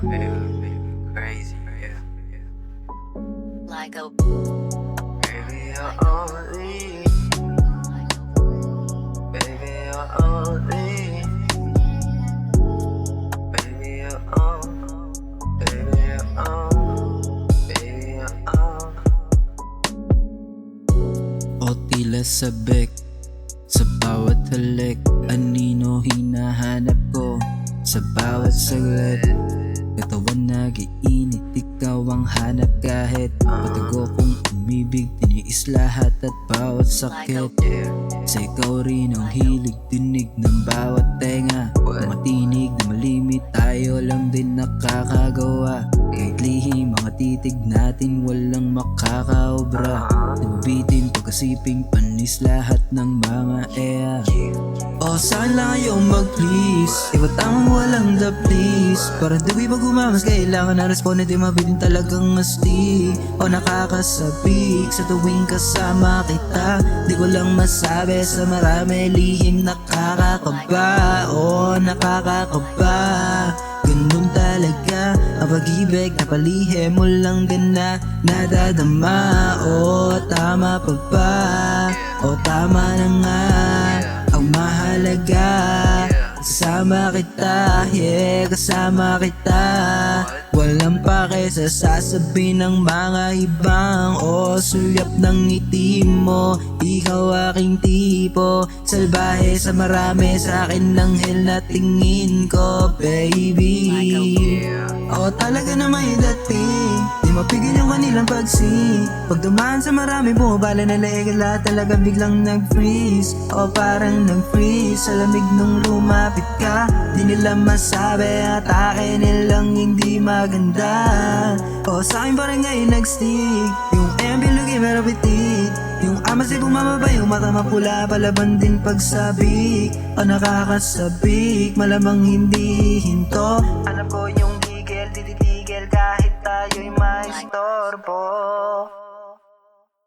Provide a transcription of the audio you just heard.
feel crazy, yeah. Like a baby, you're only. Baby, you're only. Baby, you're on. Baby, you're on. Baby, you're on. O tila sabik sa bawat halik Anino hinahanap ko sa bawat saglit Ikaw ang hanap kahit Patago kong umibig Tiniis lahat at bawat sakit. Sa ikaw rin ang hilig Dinig ng bawat tenga. Mga tinig na malimit Tayo lang din nakakagawa. Kahit lihim mga titig natin Walang makakaobra Pagkasiping panis lahat ng mga ea O saan lang ayaw mag-please. Iba tamang walang the please Para di ba gumamas Kailangan na respondent Di mabilin talagang asti O nakakasabik Sa tuwing kasama kita Di ko lang masabi Sa marami lihim nakakakaba. O nakakakaba. talaga Ang pag-ibig na palihim mo lang din na Nadadama. O tama pa ba? O tama na nga. Ang mahalaga Kasama kita. Yeah, kasama kita. Walang pake sa sasabi ng mga ibang. O sulyap ng ngiti mo. Ikaw aking tipo. Salbahe sa marami Sa akin lang hell na tingin ko O talaga na may dating. Di mapigil yung kanilang pagsi. Pag dumaan sa marami Bumabala na leeg Lahat. Talaga biglang nag-freeze. O parang nag-freeze. Sa lamig nung lumapit ka. Di nila masabi At akin nilang hindi maganda. O sa akin parang ngayon nag-stick. Yung MB lugi pero pitit Yung amas ay bumababa Yung mata mapula. Palaban din pagsabik. O nakakasabik. Malamang hindi hinto. Alam ko yung yo y más torpo.